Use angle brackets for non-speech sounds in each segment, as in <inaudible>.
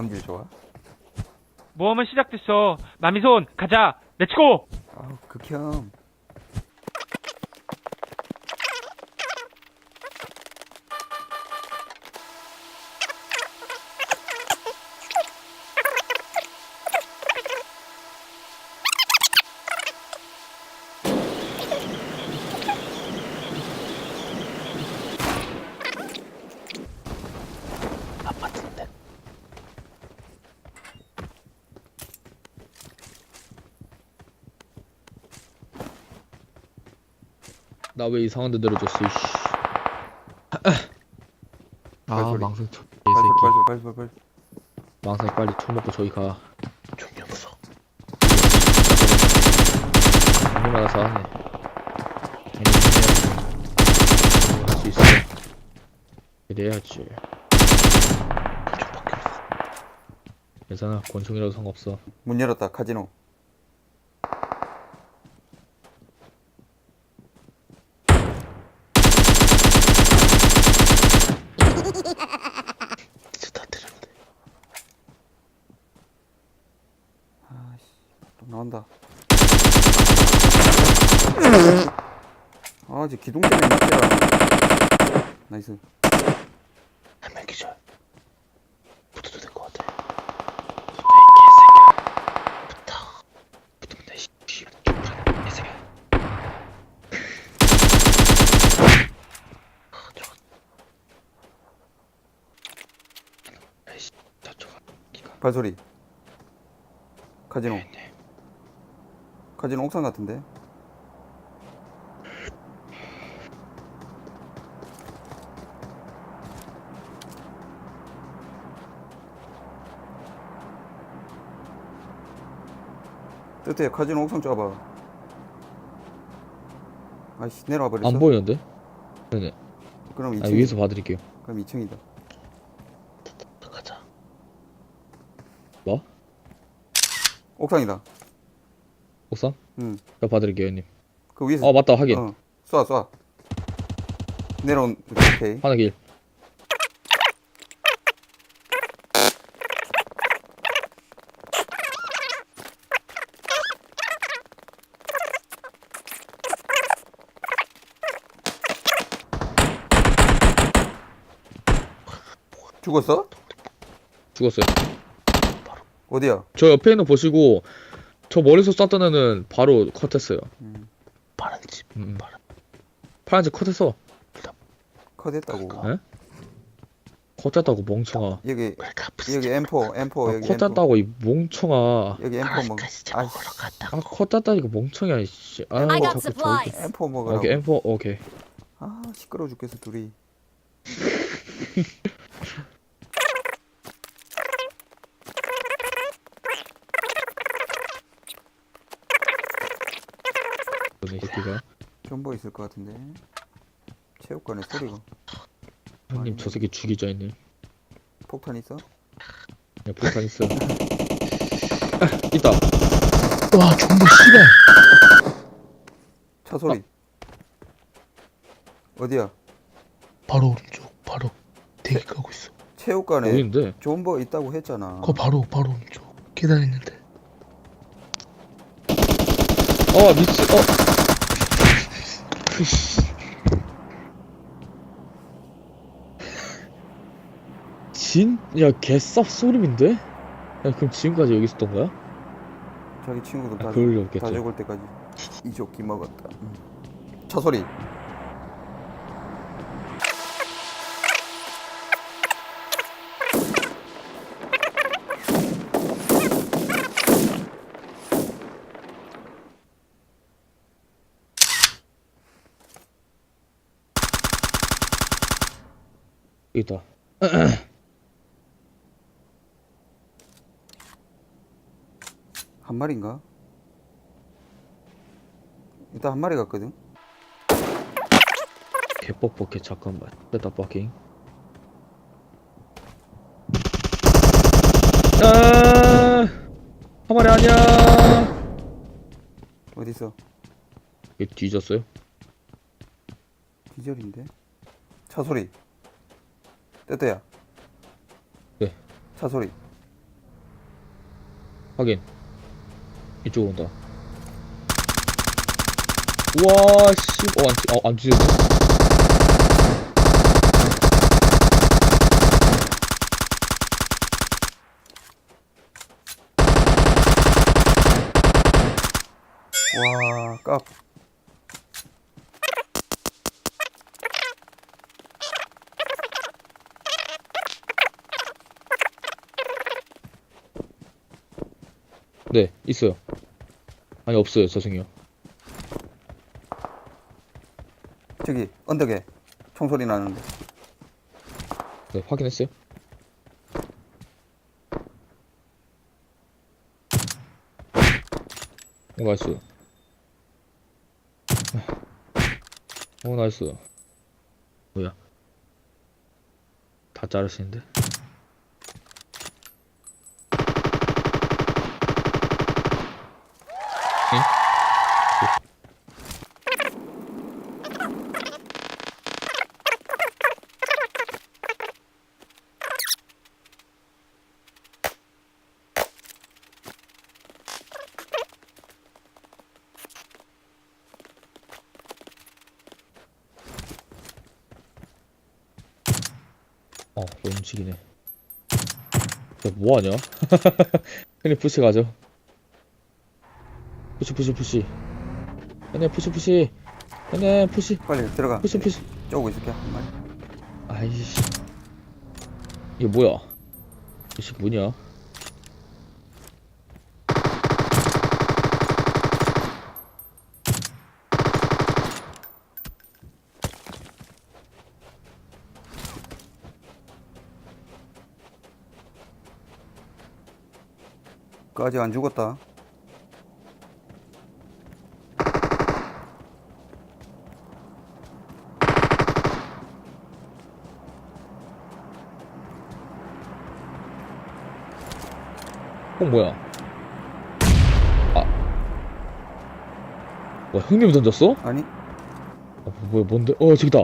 음질 좋아. 모험은 시작됐어. 마미손, 가자. 렛츠고! 아우 극혐. 나 왜 이상한 데 내려줬어 이씨 아 발소리. 망상 쳐 발소리 개새끼 발소리 발소리 발소리. 망상 빨리 총 먹고 저기 가 총이 없어. 방금 알아서 하네 할수 있어 이래야지. 괜찮아 권총이라도 상관없어 문 열었다 카지노. 이제 다 때렸는데. 아씨 또 나온다. 아 이제 기둥 때문에 맞더라. 나이스. 한 명 기절. 붙어도 될 것 같아. 개새끼야. 붙어. 붙으면 돼. 씨. 씨. 이 새끼야. 아, 저거. 에이씨, 저쪽은 기가 발소리. 카지노. 있네. 카지노 옥상 같은데. 뜨뜻해 카지노 옥상 쏴봐. 아이씨 내려와 버렸어? 안 보이는데? 네네. 그럼 2층 아 위에서 봐드릴게요. 그럼 2층이다. 가자. 뭐? 옥상이다. 옥상? 응그 저 봐드릴게요 형님. 위에서 아 맞다 확인. 어, 쏴 쏴. 내려온 오케이. 하나 길 죽었어? 죽었어요 어디야? 저 옆에 있는 거 보시고 저 멀리서 쐈던 애는 바로 컷했어요 음, 파란 집. 음. 파란. 파란색 컷했어 컷했다고. 에? 컷했다고 멍청아 여기 왜 카프스 여기 M4 M4 아, 여기 M4 컷했다고 이 멍청아 여기 M4 먹. 잡아먹으러 갔다. 아 컷했다니까 멍청이야 이씨 아 I got 자꾸. 저기 M4 먹으라고. 오케이 M4 오케이 아 시끄러워 죽겠어 둘이. 이 <laughs> 새끼가 존버 있을 것 같은데. 체육관에 소리가. 형님 저 새끼 죽이자 형님 폭탄 있어? 야 폭탄 있어 아, <laughs> 있다 와, 정보 씨발. 차 소리. 어디야? 바로 오른쪽. 바로 대기 가고 있어. 체육관에 어딘데 존버 있다고 했잖아. 그거 바로 바로 오른쪽. 계단 있는데. 어 미치 어 진 야 개쌉 소름인데? 야 그럼 지금까지 여기 있었던 거야? 자기 친구들 다, 아, 그럴 리다 없겠죠 죽을 때까지 이조끼 먹었다. 응. 차 소리. 여기 있다 <clears throat> 한 마리인가? 일단 한 마리 갔거든. 개뻑뻑해 잠깐만 됐다 버킹 아, 한 마리 아니야 어디 있어? 얘 뒤졌어요? 기절인데? 차 소리. 뜨뜨야. 네. 차 소리. 확인. 이쪽으로 온다. 우와, 씨. 어, 안, 찌- 어, 안 찢었네. 와, 깝. 네, 있어요. 아니, 없어요. 죄송해요. 저기, 언덕에 총소리 나는데. 네, 확인했어요. 오, 나이스. 오, 나이스. 뭐야? 다 자르시는데? 응? 어, 너 움직이네. 야, 뭐하냐? <laughs> 형님 푸시 가죠. 푸시, 푸시, 푸시. 형님 푸시, 푸시. 형님 푸시, 빨리 들어가. 푸시, 푸시. 쪼고 있을게. 아이씨. 이게 뭐야? 이씨 뭐냐? 아직 안 죽었다. 어, 뭐야? 아. 뭐야, 형님이 던졌어? 아니, 어, 뭐야, 뭔데? 어, 저기다.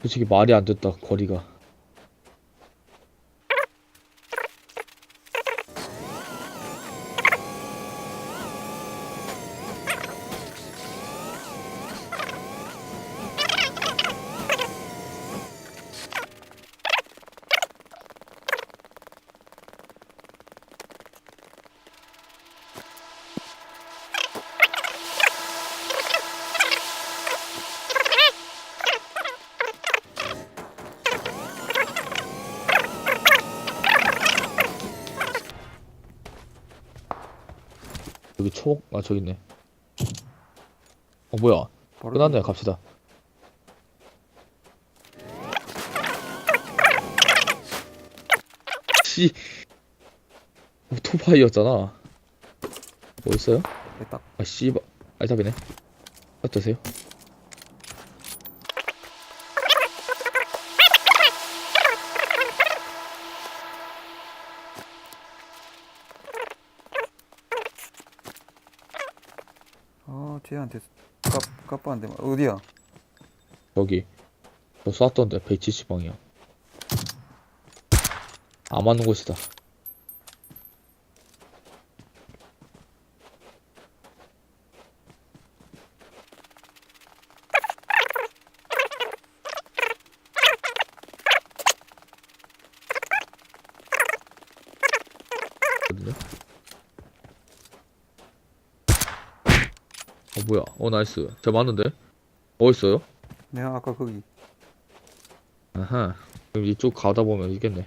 솔직히 말이 안 됐다, 거리가. 여기 초, 아, 저기 있네. 어, 뭐야. 바로 끝났네, 갑시다. 씨. 오토바이였잖아. 뭐 있어요? 여기 딱 아, 씨발. 알답이네. 딱 되세요. 아, 쟤한테 깝, 깝빠한데. 어디야? 여기. 너 쐈던데, 170방이야. 안 맞는 곳이다. 뭐야 어 나이스 저 맞는데? 어딨어요? 내가 아까 거기. 아하 그럼 이쪽 가다 보면 있겠네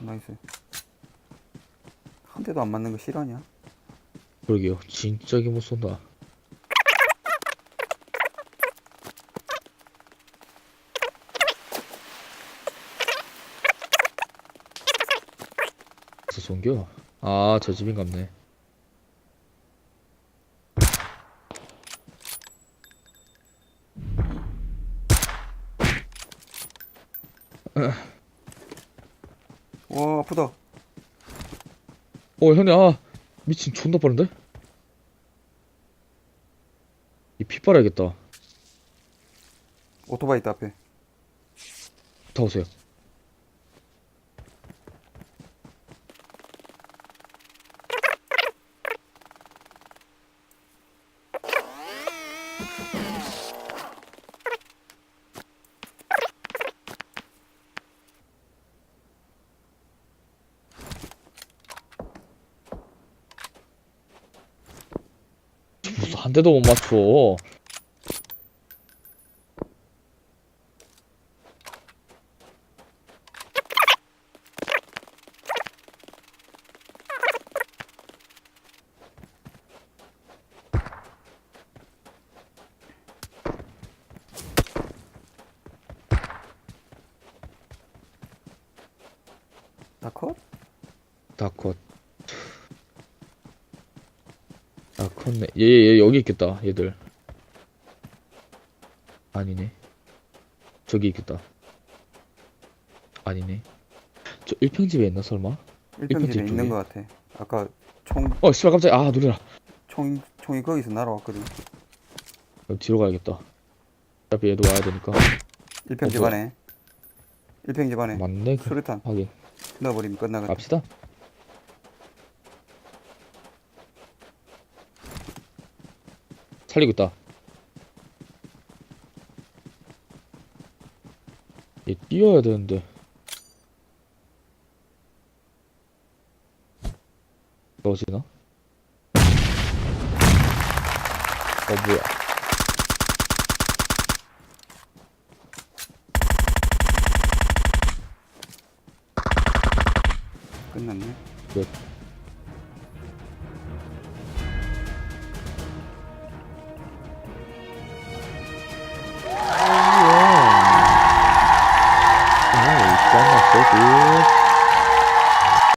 나이스. 한 대도 안 맞는 거 실화냐? 그러게요. 진짜 개못 쏜다. 어디서 쏜겨? 아, 저 집인 갑네. 와 아프다 어, 형님, 아, 미친, 존나 빠른데? 피 빨아야겠다 오토바이 있다 앞에. 다 오세요 한 대도 못 맞춰 나컷? 다컷 아 컸네. 얘, 얘 여기 있겠다 얘들. 아니네. 저기 있겠다. 아니네. 저 1평집에 있나 설마? 1평집에 쪽에. 있는 것 같아. 아까 총, 어 씨발 깜짝이야. 아 놀래라. 총, 총이 거기서 날아왔거든. 그럼 뒤로 가야겠다. 어차피 얘도 와야 되니까. 1평집 어, 뭐야? 안에. 1평집 안에. 맞네 그. 수류탄. 하긴 넣어버리면 끝나거든. 갑시다 살리고 있다. 얘 뛰어야 되는데. 넣어지나? 어 뭐야. 끝났네. 끝